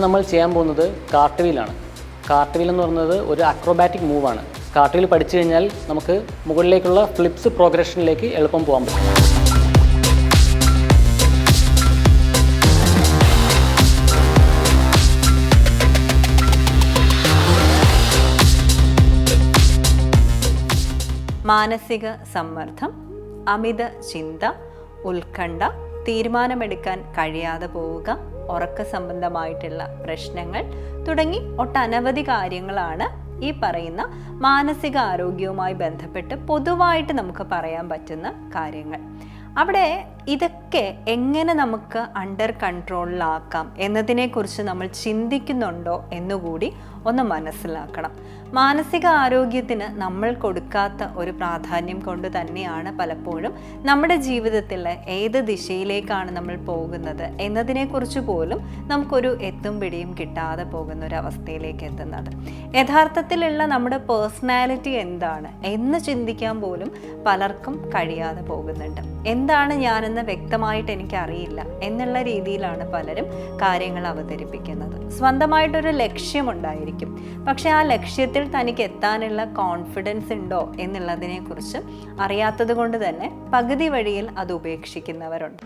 നമ്മൾ ചെയ്യാൻ പോകുന്നത് കാർട്ട്വീലാണ് കാർട്ട്വീൽ എന്ന് പറയുന്നത് ഒരു അക്രോബാറ്റിക് മൂവാണ് കാർട്ട്വീൽ പഠിച്ചു കഴിഞ്ഞാൽ നമുക്ക് മുകളിലേക്കുള്ള ഫ്ലിപ്സ് പ്രോഗ്രഷനിലേക്ക് എളുപ്പം പോകാൻ പറ്റും. മാനസിക സമ്മർദ്ദം അമിത ചിന്ത ഉത്കണ്ഠ തീരുമാനമെടുക്കാൻ കഴിയാതെ പോവുക ഉറക്ക സംബന്ധമായിട്ടുള്ള പ്രശ്നങ്ങൾ തുടങ്ങി ഒട്ടനവധി കാര്യങ്ങളാണ് ഈ പറയുന്ന മാനസിക ആരോഗ്യവുമായി ബന്ധപ്പെട്ട് പൊതുവായിട്ട് നമുക്ക് പറയാൻ പറ്റുന്ന കാര്യങ്ങൾ. അവിടെ ഇതൊക്കെ എങ്ങനെ നമുക്ക് അണ്ടർ കൺട്രോളിലാക്കാം എന്നതിനെക്കുറിച്ച് നമ്മൾ ചിന്തിക്കുന്നുണ്ടോ എന്നുകൂടി ഒന്ന് മനസ്സിലാക്കണം. മാനസിക ആരോഗ്യത്തിന് നമ്മൾ കൊടുക്കാത്ത ഒരു പ്രാധാന്യം കൊണ്ട് തന്നെയാണ് പലപ്പോഴും നമ്മുടെ ജീവിതത്തിൽ ഏത് ദിശയിലേക്കാണ് നമ്മൾ പോകുന്നത് എന്നതിനെക്കുറിച്ച് പോലും നമുക്കൊരു എത്തും പിടിയും കിട്ടാതെ പോകുന്ന ഒരു അവസ്ഥയിലേക്ക് എത്തുന്നത്. യഥാർത്ഥത്തിലുള്ള നമ്മുടെ പേഴ്സണാലിറ്റി എന്താണ് എന്ന് ചിന്തിക്കാൻ പോലും പലർക്കും കഴിയാതെ പോകുന്നുണ്ട്. എന്താണ് ഞാനെന്ന് വ്യക്തമായിട്ട് എനിക്കറിയില്ല എന്നുള്ള രീതിയിലാണ് പലരും കാര്യങ്ങൾ അവതരിപ്പിക്കുന്നത്. സ്വന്തമായിട്ടൊരു ലക്ഷ്യമുണ്ടായിരിക്കും. പക്ഷേ ആ ലക്ഷ്യത്തിൽ തനിക്ക് എത്താനുള്ള കോൺഫിഡൻസ് ഉണ്ടോ എന്നുള്ളതിനെക്കുറിച്ച് അറിയാത്തത് കൊണ്ട് തന്നെ പകുതി വഴിയിൽ അത് ഉപേക്ഷിക്കുന്നവരുണ്ട്.